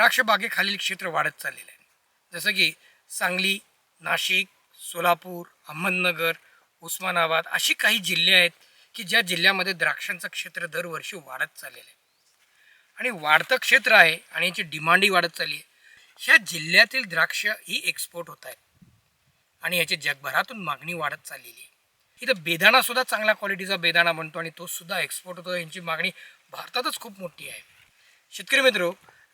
द्राक्षबागेखालील क्षेत्र वाढत चाललेलं आहे. जसं की सांगली नाशिक सोलापूर अहमदनगर उस्मानाबाद अशी काही जिल्हे आहेत की ज्या जिल्ह्यामध्ये द्राक्षांचं क्षेत्र दरवर्षी वाढत चाललेलं आहे. आणि वाढतं क्षेत्र आहे आणि याची डिमांडही वाढत चालली आहे. ह्या जिल्ह्यातील द्राक्ष ही एक्सपोर्ट होत आहेत. आणि याची जगभरातून मागणी वाढत चाललेली आहे. इथं बेदाणासुद्धा चांगल्या क्वालिटीचा बेदाणा बनतो आणि तोसुद्धा एक्सपोर्ट होतो. यांची मागणी भारतातच खूप मोठी आहे. शेतकरी मित्र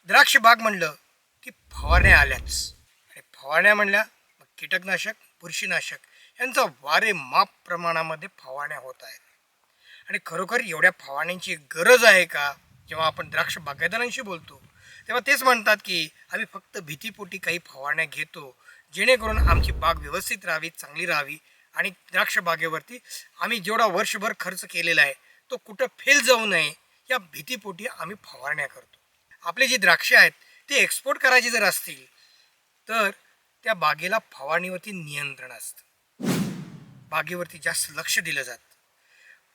द्राक्ष बाग म्हणलं की फवारण्या आल्याच. आणि फवारण्या म्हणल्या मग कीटकनाशक बुरशीनाशक यांचा वारे माप प्रमाणामध्ये फवारण्या होत आहेत. आणि खरोखर एवढ्या फवारण्यांची गरज आहे का? जेव्हा आपण द्राक्ष बागायतदारांशी बोलतो तेव्हा तेच म्हणतात की आम्ही फक्त भीतीपोटी काही फवारण्या घेतो जेणेकरून आमची बाग व्यवस्थित राहावी चांगली राहावी आणि द्राक्ष बागेवरती आम्ही जेवढा वर्षभर खर्च केलेला आहे तो कुठं फेल जाऊ नये या भीतीपोटी आम्ही फवारण्या करतो. आपले जी द्राक्षे आहेत ते एक्सपोर्ट करायची जर असतील तर त्या बागेला फवारणीवरती नियंत्रण असतं. बागेवरती जास्त लक्ष दिलं जातं.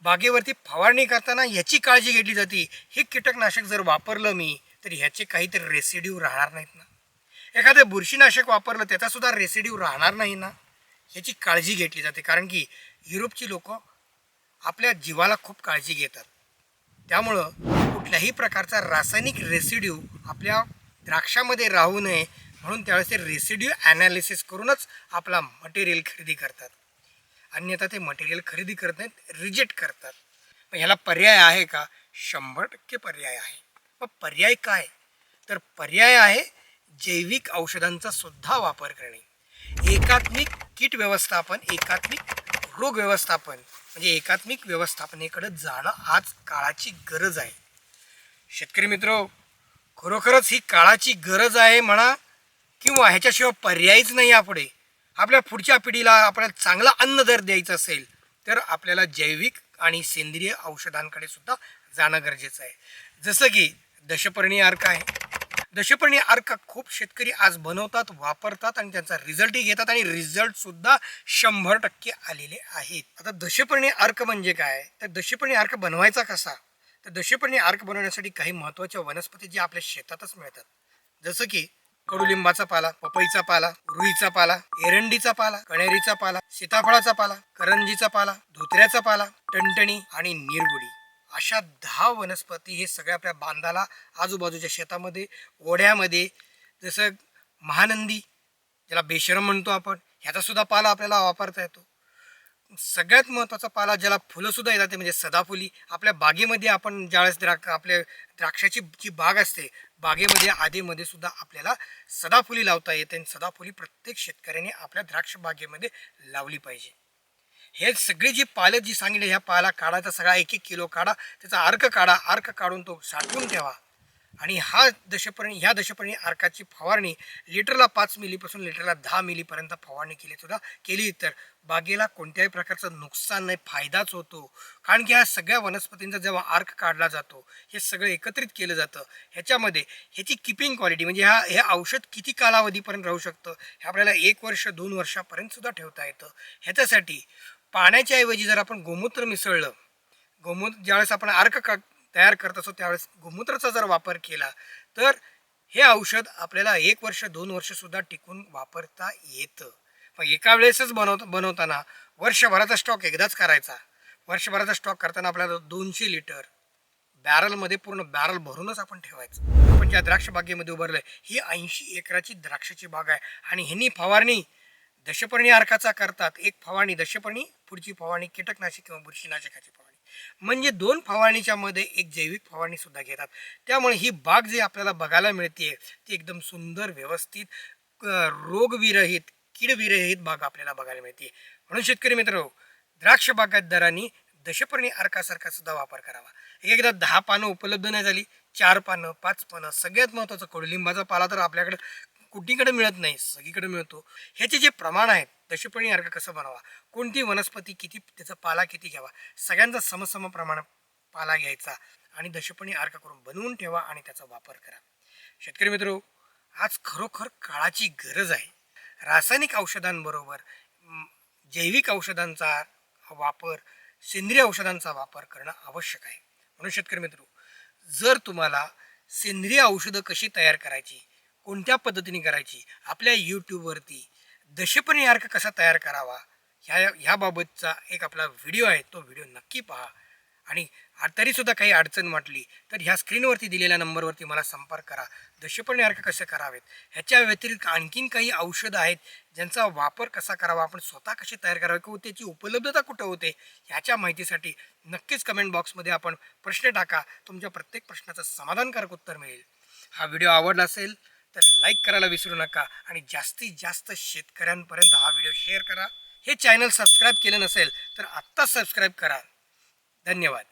बागेवरती फवारणी करताना याची काळजी घेतली जाते. हे कीटकनाशक जर वापरलं मी तर ह्याचे काहीतरी रेसिड्यू राहणार नाहीत ना. एखादं बुरशीनाशक वापरलं त्याचासुद्धा रेसिड्यू राहणार नाही ना. ह्याची काळजी घेतली जाते. कारण की युरोपची लोक आपल्या जीवाला खूप काळजी घेतात. त्यामुळं कुठल्याही प्रकारचा रासायनिक रेसिड्यू आपल्या द्राक्षामध्ये राहू नये म्हणून त्यावेळेस ते रेसिड्यू ॲनालिसिस करूनच आपला मटेरियल खरेदी करतात. अन्यथा ते मटेरियल खरेदी करत नाहीत रिजेक्ट करतात. मग ह्याला पर्याय आहे का? शंभर टक्के पर्याय आहे. मग पर्याय काय? तर पर्याय आहे जैविक औषधांचा सुद्धा वापर करणे. एकात्मिक कीट व्यवस्थापन एकात्मिक रोग व्यवस्थापन म्हणजे एकात्मिक व्यवस्थापनेकडे जाणं आज काळाची गरज आहे. शेतकरी मित्र खरोखरच ही काळाची गरज आहे म्हणा किंवा ह्याच्याशिवाय पर्यायच नाही यापुढे. आपल्या पुढच्या पिढीला आपल्याला चांगला अन्न जर द्यायचं असेल तर आपल्याला जैविक आणि सेंद्रिय औषधांकडे सुद्धा जाणं गरजेचं आहे. जसं की दशपर्णी अर्क आहे. दशपर्णी अर्क खूप शेतकरी आज बनवतात वापरतात आणि त्यांचा रिझल्टही घेतात आणि रिझल्ट सुद्धा शंभर टक्के आलेले आहेत. आता दशपर्णी अर्क म्हणजे काय? तर दशपर्णी अर्क बनवायचा कसा? तर दशपर्णी अर्क बनवण्यासाठी काही महत्त्वाच्या वनस्पती जे आपल्या शेतातच मिळतात. जसं की कडुलिंबाचा पाला पपईचा पाला रुईचा पाला एरंडीचा पाला कणेरीचा पाला सीताफळाचा पाला करंजीचा पाला धोत्र्याचा पाला टणटणी आणि निरगुडी. अशा दहा वनस्पती हे सगळ्या आपल्या बांधाला आजूबाजूच्या शेतामध्ये ओढ्यामध्ये जसं महानंदी ज्याला बेशरम म्हणतो आपण ह्याचासुद्धा पाला आपल्याला वापरता येतो. सगळ्यात महत्त्वाचा पाला ज्याला फुलंसुद्धा येतात ते म्हणजे सदाफुली. आपल्या बागेमध्ये आपण ज्यावेळेस द्राक्ष आपल्या द्राक्षाची जी बाग असते बागेमध्ये आधीमध्ये सुद्धा आपल्याला सदाफुली लावता येते आणि सदाफुली प्रत्येक शेतकऱ्याने आपल्या द्राक्ष बागेमध्ये लावली पाहिजे. हे सगळे जी पालं जी सांगितले ह्या पाला काढायचा सगळा एक एक किलो काढा त्याचा अर्क काढा अर्क काढून तो साठवून ठेवा. आणि हा दशपर्णी ह्या दशपर्णी अर्काची फवारणी लिटरला पाच मिलीपासून लिटरला दहा मिलीपर्यंत फवारणी केली सुद्धा केली. तर बागेला कोणत्याही प्रकारचं नुकसान नाही फायदाच होतो. कारण की ह्या सगळ्या वनस्पतींचा जेव्हा आर्क काढला जातो हे सगळं एकत्रित केलं जातं. ह्याच्यामध्ये ह्याची किपिंग क्वालिटी म्हणजे ह्या हे औषध किती कालावधीपर्यंत राहू शकतं हे आपल्याला एक वर्ष दोन वर्षापर्यंत सुद्धा ठेवता येतं. ह्याच्यासाठी पाण्याच्या ऐवजी जर आपण गोमूत्र मिसळलं गोमूत्र ज्यावेळेस आपण अर्क का तयार करत असतो त्यावेळेस गोमूत्राचा जर वापर केला तर हे औषध आपल्याला एक वर्ष दोन वर्षसुद्धा टिकून वापरता येतं. मग एका वेळेसच बनवत बनवताना वर्षभराचा स्टॉक एकदाच करायचा. वर्षभराचा स्टॉक करताना आपल्याला दोनशे लिटर बॅरलमध्ये पूर्ण बॅरल भरूनच आपण ठेवायचं. आपण ज्या द्राक्ष बागेमध्ये उभारलं ही ऐंशी एकराची द्राक्षाची बाग आहे. आणि ह्यांनी फवारणी दशपर्णी अर्काचा करतात. एक फवारणी दशपर्णी पुढची फवारणी कीटकनाशक किंवा बुरशीनाशकाची फवारणी. म्हणजे दोन फवारणीच्या मध्ये एक जैविक फवारणी सुद्धा घेतात. त्यामुळे ही बाग जी आपल्याला बघायला मिळते ती एकदम सुंदर व्यवस्थित रोगविरहित कीडविरहित बाग आपल्याला बघायला मिळते. म्हणून शेतकरी मित्र द्राक्ष बागायतदारांनी दशपर्णी अर्कासारखा सुद्धा वापर करावा. एकदा दहा पानं उपलब्ध नाही झाली चार पानं पाच पानं सगळ्यात महत्त्वाचं कडुलिंबाचा पाला तर आपल्याकडे कुठीकडे मिळत नाही सगळीकडे मिळतो. ह्याचे जे प्रमाण आहेत दशपणी अर्क कसं बनावा? कोणती वनस्पती किती त्याचा पाला किती घ्यावा? सगळ्यांचा समसम प्रमाण पाला घ्यायचा आणि दशपणी अर्क करून बनवून ठेवा आणि त्याचा वापर करा. शेतकरी मित्र आज खरोखर काळाची गरज आहे. रासायनिक औषधांबरोबर जैविक औषधांचा वापर सेंद्रिय औषधांचा वापर करणं आवश्यक आहे. म्हणून शेतकरी मित्र जर तुम्हाला सेंद्रिय औषधं कशी तयार करायची कोणत्या पद्धतीने करायची? आपल्या यूट्यूबवरती दशपणी अर्क कसा तयार करावा? ह्या ह्याबाबतचा एक आपला व्हिडिओ आहे तो व्हिडिओ नक्की पहा. आणि तरीसुद्धा काही अडचण वाटली तर ह्या स्क्रीनवरती दिलेल्या नंबरवरती मला संपर्क करा. दशपणी अर्क कसे करावेत? ह्याच्या व्यतिरिक्त आणखीन काही औषधं आहेत ज्यांचा वापर कसा करावा? आपण स्वतः कशी तयार करावे? किंवा त्याची उपलब्धता कुठं होते? ह्याच्या माहितीसाठी नक्कीच कमेंट बॉक्समध्ये आपण प्रश्न टाका. तुमच्या प्रत्येक प्रश्नाचं समाधानकारक उत्तर मिळेल. हा व्हिडिओ आवडला असेल तर लाईक करायला विसरू नका आणि जास्तीत जास्त शेतकऱ्यांपर्यंत हा व्हिडिओ शेअर करा. हे चॅनल सबस्क्राईब केलं नसेल तर आत्ताच सबस्क्राईब करा. धन्यवाद.